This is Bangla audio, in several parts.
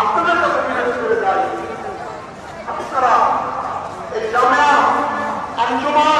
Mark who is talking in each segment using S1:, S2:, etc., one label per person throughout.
S1: আপনাদের কাছে বিরোধ করে যাই। আপনারা এই জামা আঞ্জুমান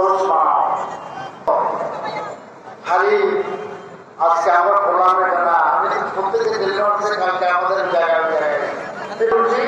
S1: খালি আজকে আমার গোলাম না আমি প্রত্যেকে দিল্লি মানুষের কালকে আমাদের জায়গায় করছি